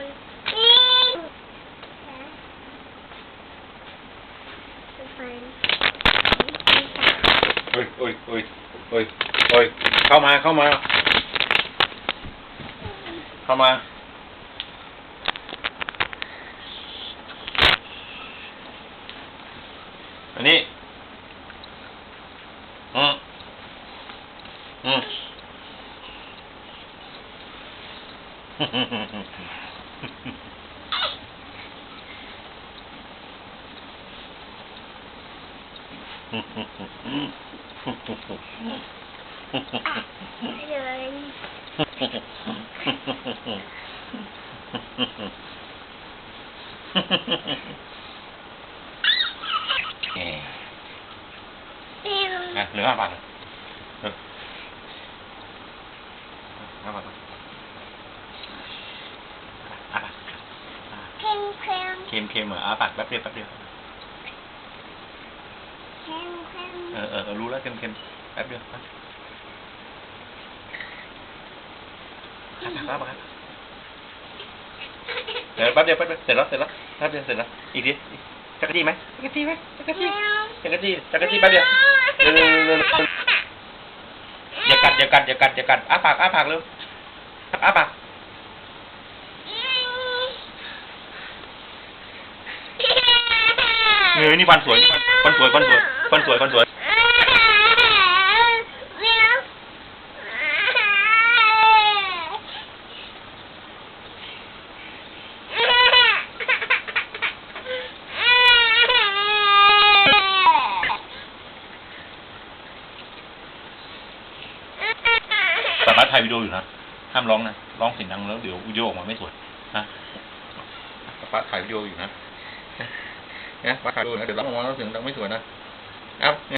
โอ้ยโอ้ยโอ้ยโอ้ยโอ้ยเข้ามา เข้ามา เข้ามา อันนี้ อืมอืม Mm-hmm. ลยเอ๊ะปิว อะเหลือห้าบาทเหรอเออห้าบาทก่อนห้าบาท เพ่ง เพ่งเค็มเค็มเหรออาปากแป๊บเดียวแป๊บเดียวเพ่งเพ่งเออเออเออรู้แล้วเค็มเค็มแป๊บเดียวนะห้าบาทห้าบาทเดี๋ยวแป๊บเดียวแป๊บเดียวเสร็จแล้วเสร็จแล้วแป๊บเดียวเสร็จแล้วอีกทีจักรจี้ไหมจักรจี้ไหมจักรจี้จักรจี้จักรจี้แป๊บเดียวเร็วเร็วเร็วเร็วเร็วอย่ากัดอย่ากัดอย่ากัดอย่ากัดอ้าปากอ้าปากเร็วอ้าปาก เออนี่ฟันสวยฟันฟันสวยฟันสวยฟันสวยฟันสวยสามารถถ่ายวิดีโออยู่นะ ห้ามร้องนะ ร้องเสียงดังแล้วเดี๋ยววิดีโอออกมาไม่สวยนะป้าถ่ายวิดีโออยู่นะ นะปลาขายวิดีโอนะเดี๋ยวร้องออกมาแล้วเสียงดังไม่สวยนะเอ้า